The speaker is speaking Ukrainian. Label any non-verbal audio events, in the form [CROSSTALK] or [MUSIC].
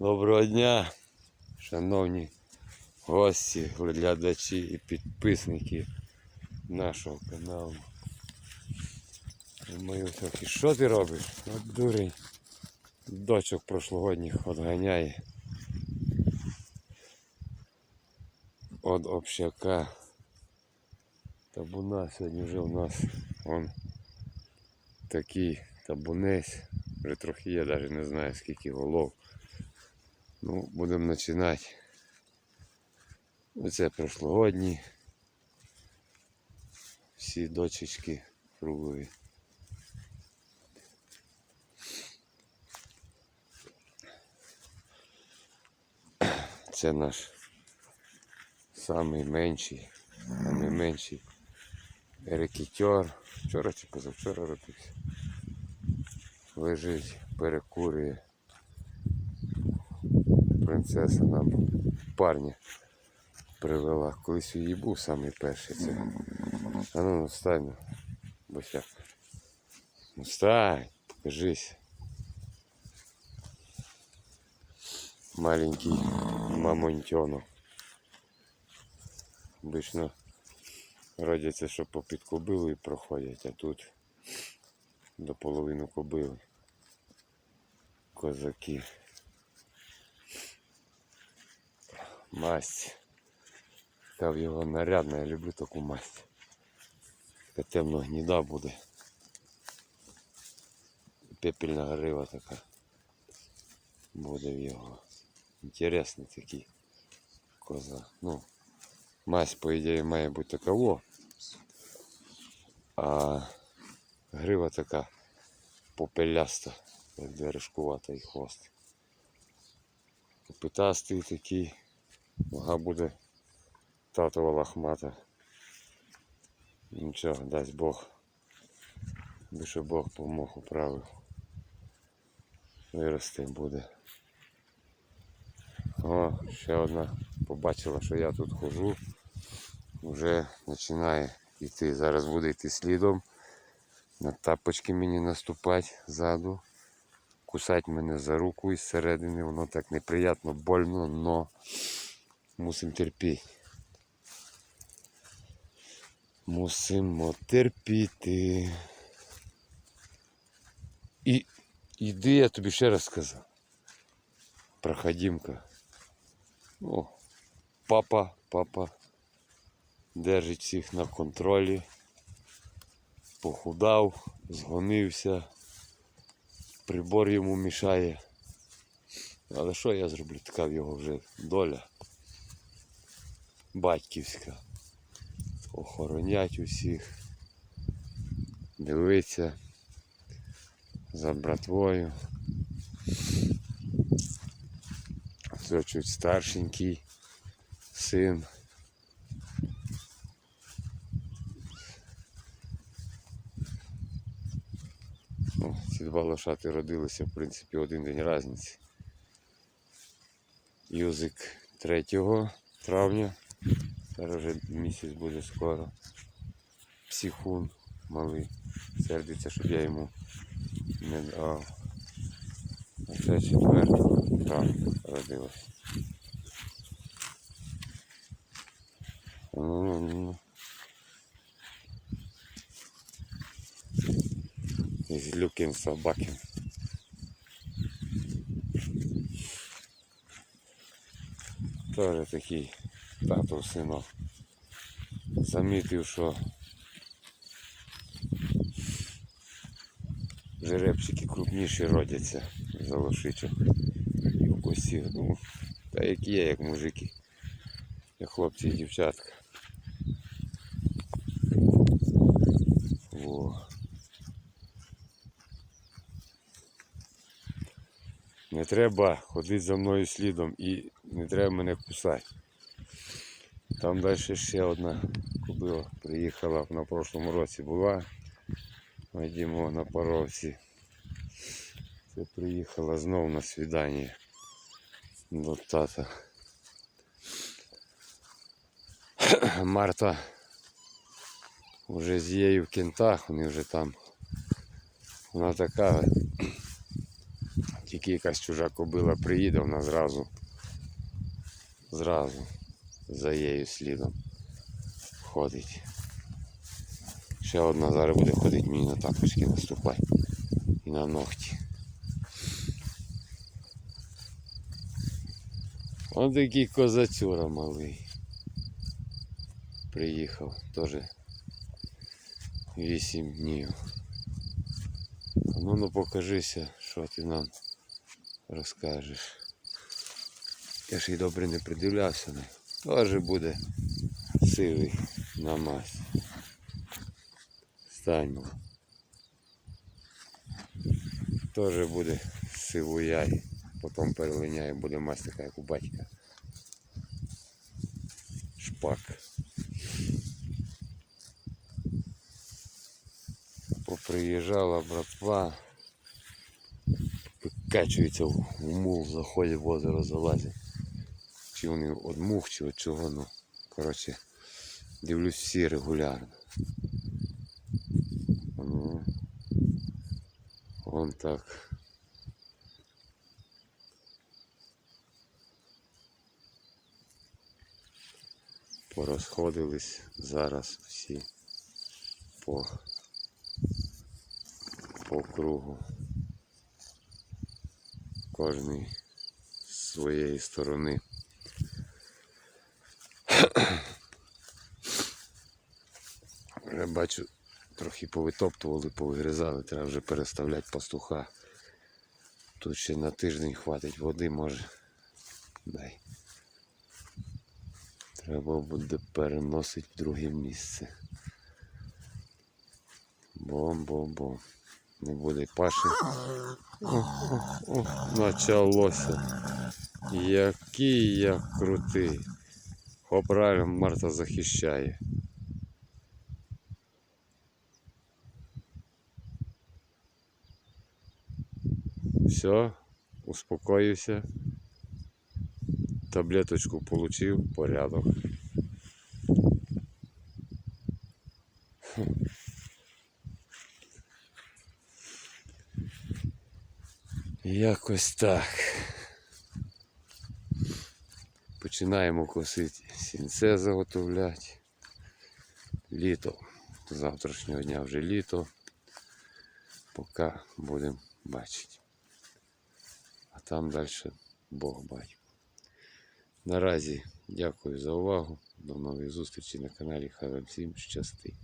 Доброго дня, шановні гості, глядачі і підписники нашого каналу. Мою трохи, що ти робиш? От дурень. Дочок прошлогодніх отганяє. От общака. Табуна сьогодні вже у нас он такий табунець. Вже трохи є, навіть не знаю скільки голов. Ну, будемо починати. Оце прошлогодні. Всі дочечки кругові. Це наш самий менший, менший рекетер. Вчора чи позавчора родився. Лежить, перекурює принцеса нам парня привела. Колись її був самий перший. Це. А ну, ну встань, ну, встань, покажись. Маленький мамонтенок. Обично родяться, що попід кобилу і проходять, а тут до половини кобили. Козаки. Масть. Така в його нарядна, я люблю таку масть. Така темно гніда буде. Пепельна грива така буде в його. Інтересний такий коза. Ну, масть, по ідеї, має бути такова. А грива така попеляста, як дерешкувата і хвост. Копитастий такий. Нога буде татова лохмата. Нічого, дасть Бог. Більше Бог помог управив. Виросте буде. О, ще одна побачила, що я тут хожу. Вже починає йти. Зараз буде йти слідом. На тапочки мені наступати ззаду. Кусати мене за руку із середини. Воно так неприємно, больно, но мусимо терпіти. Мусимо терпіти. І іди, я тобі ще раз сказав. Проходимка. О, папа, папа держить всіх на контролі. Похудав, згонився. Прибор йому мішає. Але що я зроблю? Така в його вже доля. Батьківська. Охоронять усіх. Дивиться за братвою. Це чуть старшенький син. Ну, ці два лошати родилися, в принципі, один день різниці. Юзик 3 травня. Зараз вже місяць буде скоро. Психун малий. Сердиться, щоб я йому не дав. А це 4 травня родилось. Ну, ну, ну. Із люким собаким. Тоже такий тато синок. Замітив, що жеребчики крупніші родяться за лошичок і в косів. Ну, та як є, як мужики, як хлопці і дівчатка. Не треба ходити за мною слідом і не треба мене кусати. Там далі ще одна кобила приїхала на прошлому році була. Вадимо на паровці. Це приїхала знову на свідання до тата. [CLEARS THROAT] Марта вже з її в кінтах, вони вже там. Вона така Тільки якась чужа кобила приїде, вона зразу, зразу за її слідом ходить. Ще одна зараз буде ходити мені на тапочки наступати і на ногті. Ось такий козацюра малий. Приїхав теж вісім днів. Ну ну покажися, що ти нам розкажеш. Я ж і добре не придивлявся, але теж буде сивий на мазь. Стань. Теж буде сивуяй, потім перелиняє, буде мазь така, як у батька. Шпак. Поприїжджала братва, викачується в мул, заходять в озеро, залазять. Чи вони від мух, чи від чого, ну. Коротше, дивлюсь всі регулярно. Ну, вон так. Порозходились зараз всі по, по кругу. Кожний з своєї сторони. Вже бачу, трохи повитоптували, повигризали, треба вже переставляти пастуха. Тут ще на тиждень хватить води, може. Дай. Треба буде переносити в друге місце. Бом-бом-бом. Не буде паші. О, о, о, началося. Який я крутий. О, правильно, Марта захищає. Все, успокоївся. Таблеточку получив, порядок. Якось так. Починаємо косити сінце заготовляти. Літо. З завтрашнього дня вже літо. Поки будемо бачити. А там далі Бог батько. Наразі дякую за увагу. До нових зустрічей на каналі. Хай вам всім щастить.